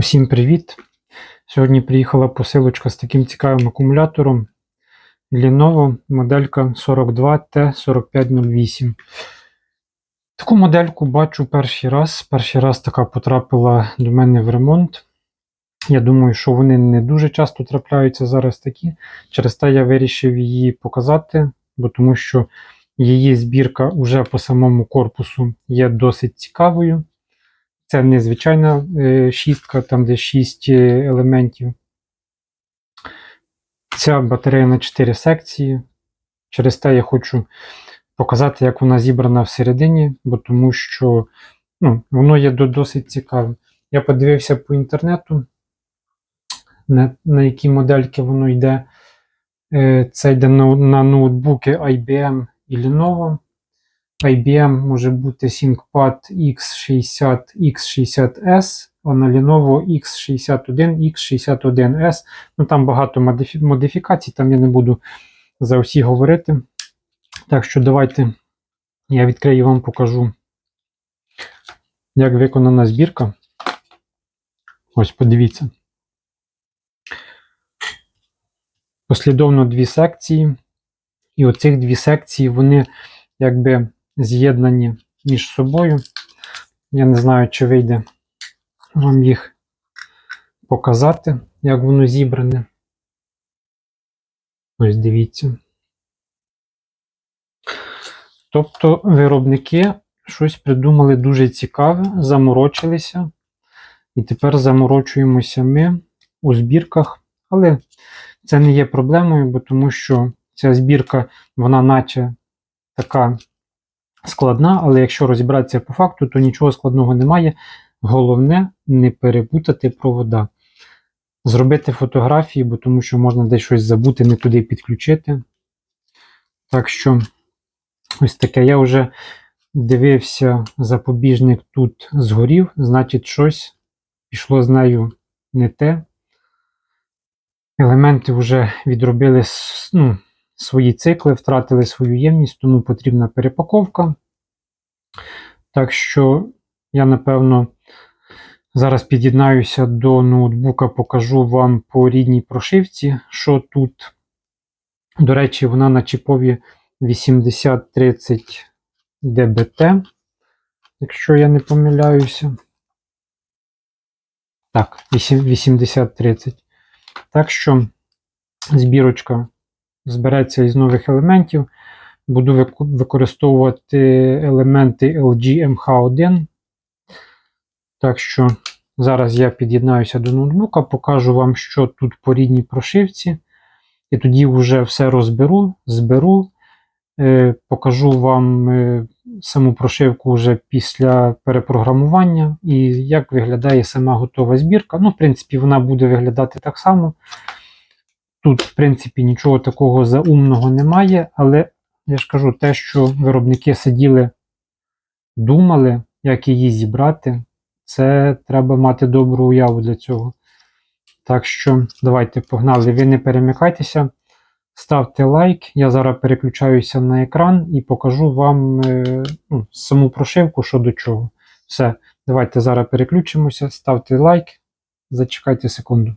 Усім привіт! Сьогодні приїхала посилочка з таким цікавим акумулятором Lenovo моделька 42T4508. Таку модельку бачу перший раз. Перший раз така потрапила до мене в ремонт. Я думаю, що вони не дуже часто трапляються зараз такі. Через те я вирішив її показати, бо тому що її збірка уже по самому корпусу є досить цікавою. Це не звичайна е, шістка, там де 6 елементів. Ця батарея на 4 секції. Через те я хочу показати, як вона зібрана всередині, бо тому що ну, воно є досить цікавим. Я подивився по інтернету, на, на які модельки воно йде. Е, Це йде на, на ноутбуки IBM і Lenovo. IBM може бути ThinkPad X60, X60S, а на Lenovo X61, X61S. Ну там багато модифі- модифікацій, там я не буду за усі говорити. Так що давайте я відкрию вам покажу, як виконана збірка. Ось подивіться. Послідовно дві секції. І оцих дві секції, вони якби з'єднані між собою. Я не знаю, чи вийде вам їх показати, як воно зібране. Ось дивіться. Тобто виробники щось придумали дуже цікаве, заморочилися. І тепер заморочуємося ми у збірках. Але це не є проблемою, бо тому що ця збірка, вона наче така складна, але якщо розібратися по факту, то нічого складного немає. Головне не перепутати провода. Зробити фотографії, бо тому що можна десь щось забути, не туди підключити. Так що, ось таке. Я вже дивився, запобіжник тут згорів, значить, щось пішло з нею не те. Елементи вже відробили ну, свої цикли, втратили свою ємність, тому потрібна перепаковка. Так що я, напевно, зараз під'єднаюся до ноутбука, покажу вам по рідній прошивці, що тут. До речі, вона на чіпові 8030 DBT, якщо я не помиляюся. Так, 8030. Так що збірочка збереться із нових елементів. Буду використовувати елементи LG MH1. Так що зараз я під'єднаюся до ноутбука, покажу вам, що тут по рідній прошивці. І тоді вже все розберу, зберу, е, покажу вам е, саму прошивку вже після перепрограмування і як виглядає сама готова збірка. Ну, в принципі, вона буде виглядати так само. Тут, в принципі, нічого такого заумного немає, але я ж кажу, те, що виробники сиділи, думали, як її зібрати, це треба мати добру уяву для цього. Так що, давайте погнали. Ви не перемикайтеся, ставте лайк. Я зараз переключаюся на екран і покажу вам е, ну, саму прошивку, що до чого. Все, давайте зараз переключимося, ставте лайк, зачекайте секунду.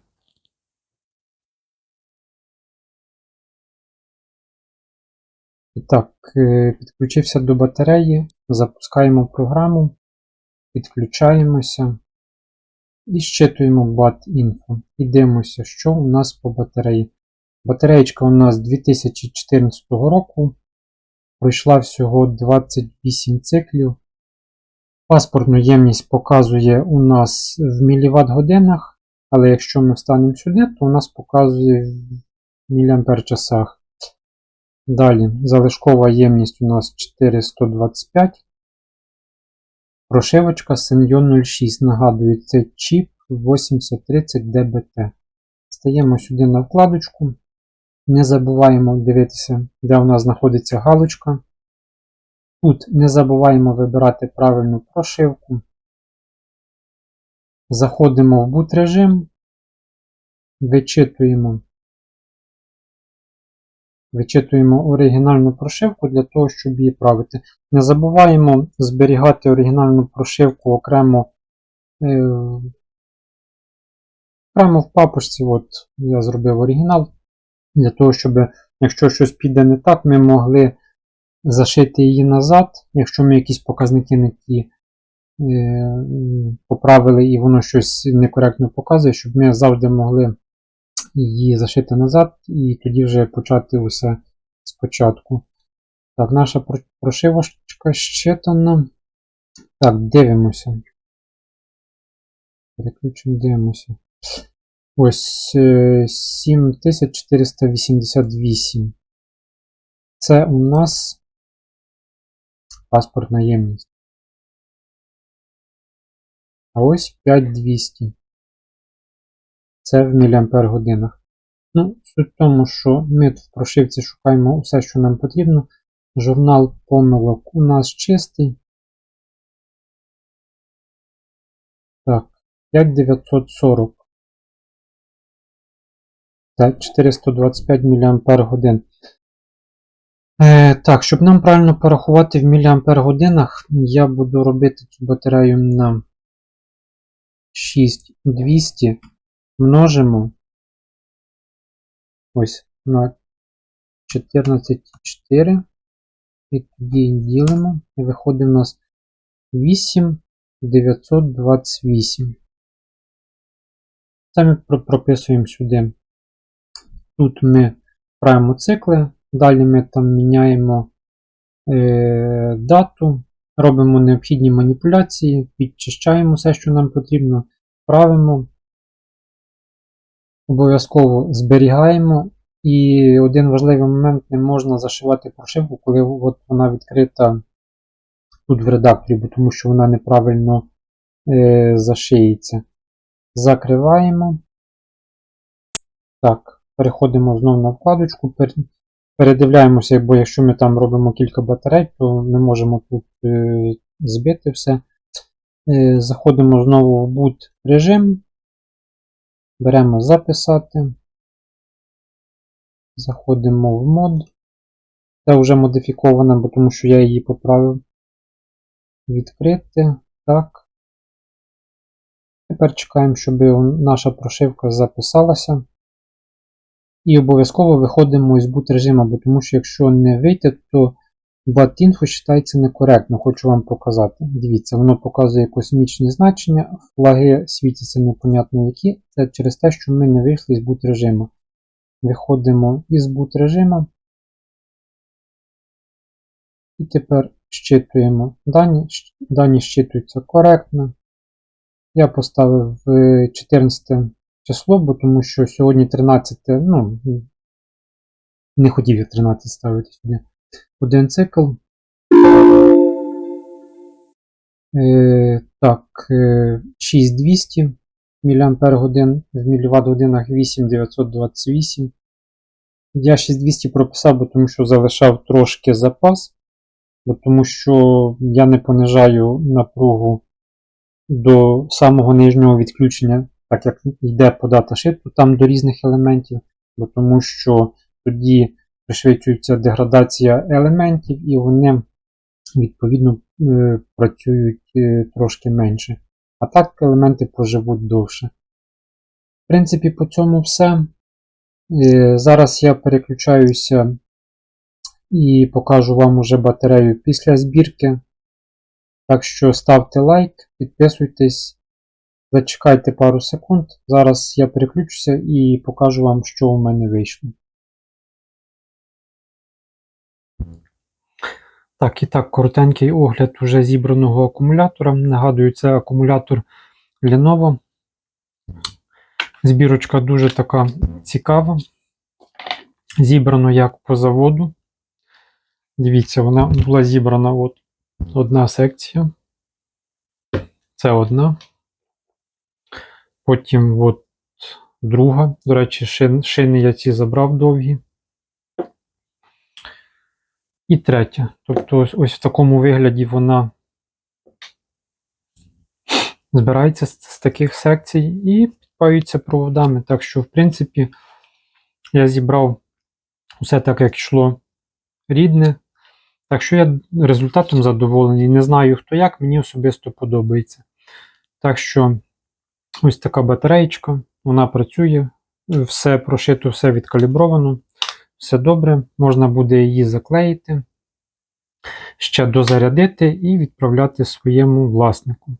І Так, е, підключився до батареї, запускаємо програму, підключаємося і щитуємо BAT-інфо. І дивимося, що у нас по батареї. Батареєчка у нас 2014 року. Пройшла всього 28 циклів. Паспортну ємність показує у нас в міліватт годинах, але якщо ми встанемо сюди, то у нас показує в міліампер-часах. Далі, залишкова ємність у нас 4125. Прошивочка Senyo 06. Нагадую, це чіп 8030 DBT. Стаємо сюди на вкладочку. Не забуваємо дивитися, де у нас знаходиться галочка. Тут не забуваємо вибирати правильну прошивку. Заходимо в boot режим, вичитуємо Вичитуємо оригінальну прошивку для того, щоб її правити. Не забуваємо зберігати оригінальну прошивку окремо е, Прямо в папочці, от я зробив оригінал, для того, щоб, якщо щось піде не так, ми могли зашити її назад, якщо ми якісь показники не ті е, поправили і воно щось некоректно показує, щоб ми завжди могли її зашити назад і тоді вже почати усе спочатку. Так, наша прошивочка щитана. Так, дивимося. Переключимо, дивимося. Ось е, 7488. Це у нас паспортна ємність. А ось 5200. Це в міліампер годинах. Ну, суть в тому, що ми в прошивці шукаємо усе, що нам потрібно. Журнал помилок у нас чистий. Так, 5940. Це 425 мАч. Е, так, щоб нам правильно порахувати в мАч, я буду робити цю батарею на 6200 множимо ось на 14,4 і тоді ділимо і виходить у нас 8,928. Самі про- прописуємо сюди. Тут ми правимо цикли, далі ми там міняємо е, дату, робимо необхідні маніпуляції, підчищаємо все, що нам потрібно, правимо, обов'язково зберігаємо. І один важливий момент не можна зашивати прошивку, коли от вона відкрита тут в редакторі, бо тому що вона неправильно е, зашиється. Закриваємо. Так, переходимо знову на вкладочку. Передивляємося, бо якщо ми там робимо кілька батарей, то ми можемо тут е, збити все. Е, заходимо знову в boot режим. Беремо записати. Заходимо в мод. Це вже модифікована, бо тому що я її поправив. Відкрити. Так. Тепер чекаємо, щоб наша прошивка записалася. І обов'язково виходимо із boot режиму, бо тому що якщо не вийти, то BAT-info вважається некоректно, хочу вам показати. Дивіться, воно показує космічні значення, флаги світяться непонятно які. Це через те, що ми не вийшли з boot режиму. Виходимо із boot режиму. І тепер щитуємо дані. Дані щитуються коректно. Я поставив е, 14 число, бо тому що сьогодні 13, ну, не хотів я 13 ставити сюди. Один цикл. Е, так, е, 6200 мАч в міліватт годинах 8928. Я 6200 прописав, бо тому що залишав трошки запас, бо тому що я не понижаю напругу до самого нижнього відключення, так як йде по даташиту там до різних елементів, бо тому що тоді пришвидшується деградація елементів і вони відповідно е, працюють е, трошки менше. А так елементи проживуть довше. В принципі, по цьому все. Е, Зараз я переключаюся і покажу вам уже батарею після збірки. Так що ставте лайк, підписуйтесь, зачекайте пару секунд. Зараз я переключуся і покажу вам, що у мене вийшло. Так, і так, коротенький огляд уже зібраного акумулятора. Нагадую, це акумулятор Lenovo. Збірочка дуже така цікава. Зібрано як по заводу. Дивіться, вона була зібрана от одна секція. Це одна. Потім от друга. До речі, шин, шини я ці забрав довгі. І третя. Тобто ось, ось в такому вигляді вона збирається з, з таких секцій і підпаюється проводами. Так що, в принципі, я зібрав усе так, як йшло рідне. Так що я результатом задоволений. Не знаю хто як, мені особисто подобається. Так що ось така батареєчка. вона працює, все прошито, все відкалібровано, все добре. Можна буде її заклеїти, ще дозарядити і відправляти своєму власнику.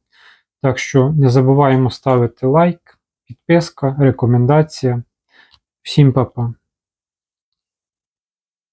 Так що не забуваємо ставити лайк, підписка, рекомендація. Всім па-па!